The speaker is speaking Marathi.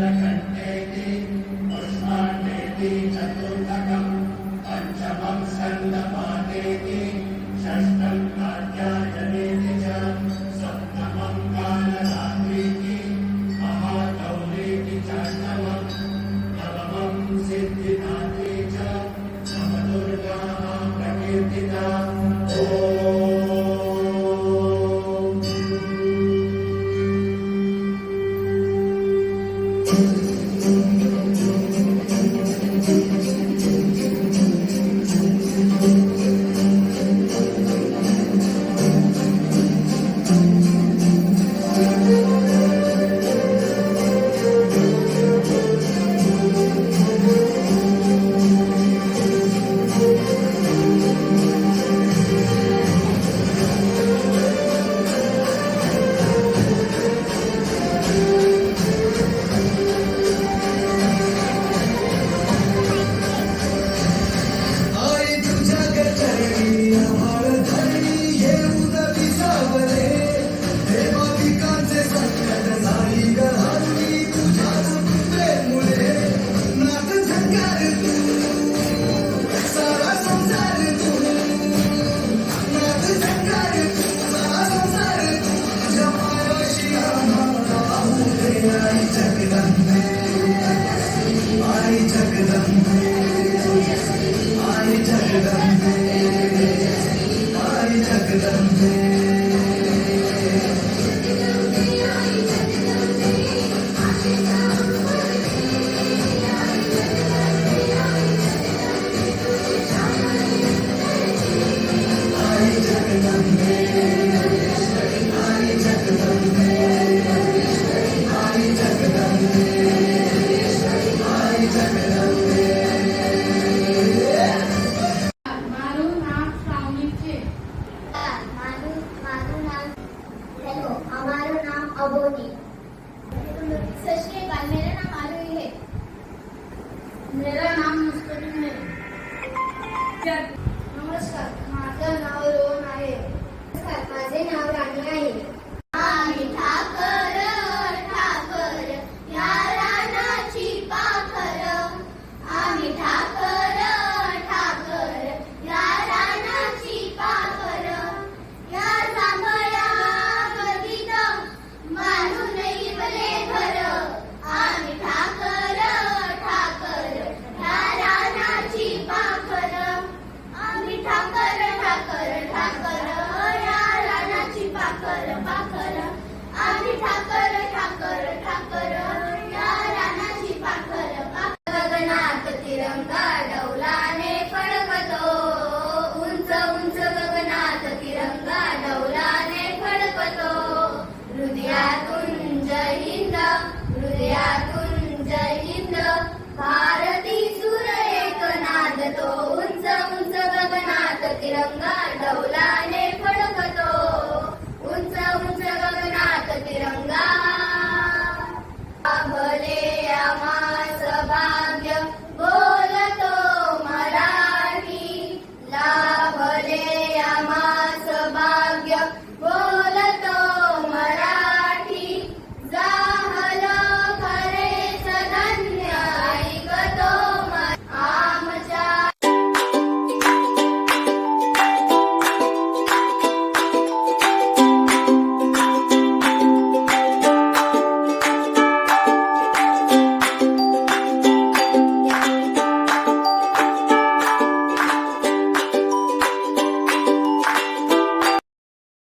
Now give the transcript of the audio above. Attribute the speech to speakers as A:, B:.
A: घण्डेति उष्माण्डेति चतुर्थकम् पञ्चमं सन्नपादेति
B: le
C: तिरंगा डौलाने फडकतो. उंच उंच गगनात तिरंगा. भले आमास भाग्य बोलतो मराठी. लाभले